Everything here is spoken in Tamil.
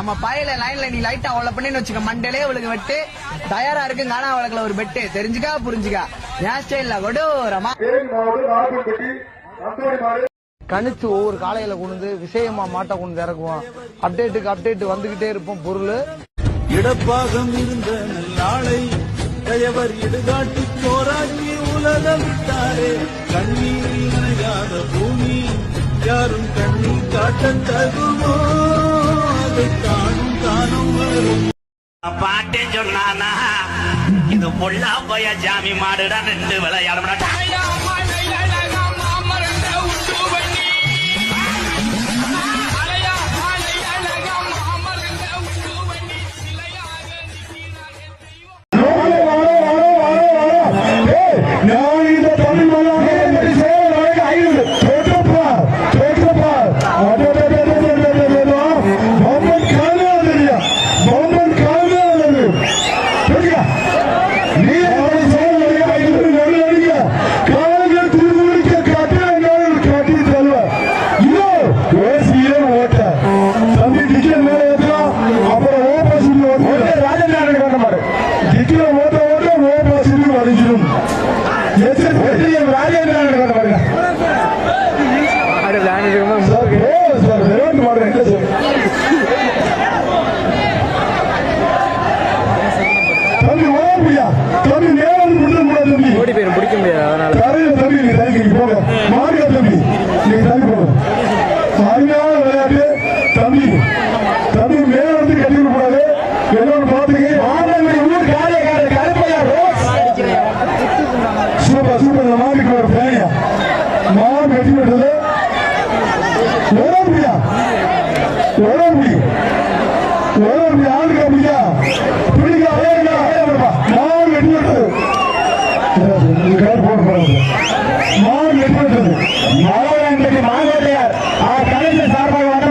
நம்ம பையில லைன்ல நீ லைட்டா அவ்வளவு பண்ணின்னு வச்சுக்க மண்டலே அவளுக்கு வெட்டு. தயாரா இருக்கு காணா வழக்குல ஒரு பெட்டு. தெரிஞ்சுக்கா புரிஞ்சுக்கா. என் ஸ்டைல்ல கொடூரமா. கணிச்சு ஒவ்வொரு காலையில கொண்டு விஷயமா மாட்டை கொண்டு இறக்குவோம். அப்டேட்டுக்கு அப்டேட் வந்துகிட்டே இருப்போம் பொருள். இடப்பாகம் இருந்த நல்லாளை கயவர் இடுகாட்டி போராடி உலகம் விட்டாரே. கண்ணீரில் நனையாத பூமி யாரும் கண்ணீர் காட்ட தகுமோ? பாட்டே சொன்னானா? இது பொல்லா போய ஜாமி மாடுடா ரெண்டு விளையாடுறா விளையாட்டு தம்பி தம்பி மேல வந்து கட்டி கூடாது எல்லோரும் ரோஸ். Super super. மாட்டுக்கு ஒரு பேயா மாடு வெட்டி விட்டது ஓரம்பியா ஓரம்பி ஓரம்பி ஆளுக்கு அப்படியா? பிடிக்க அலையா மாடு விட்டது மாடு வெட்டி விட்டது மாவட்டத்துக்கு மாங்கோட்டையார் கலைஞர் சார்பாக வந்த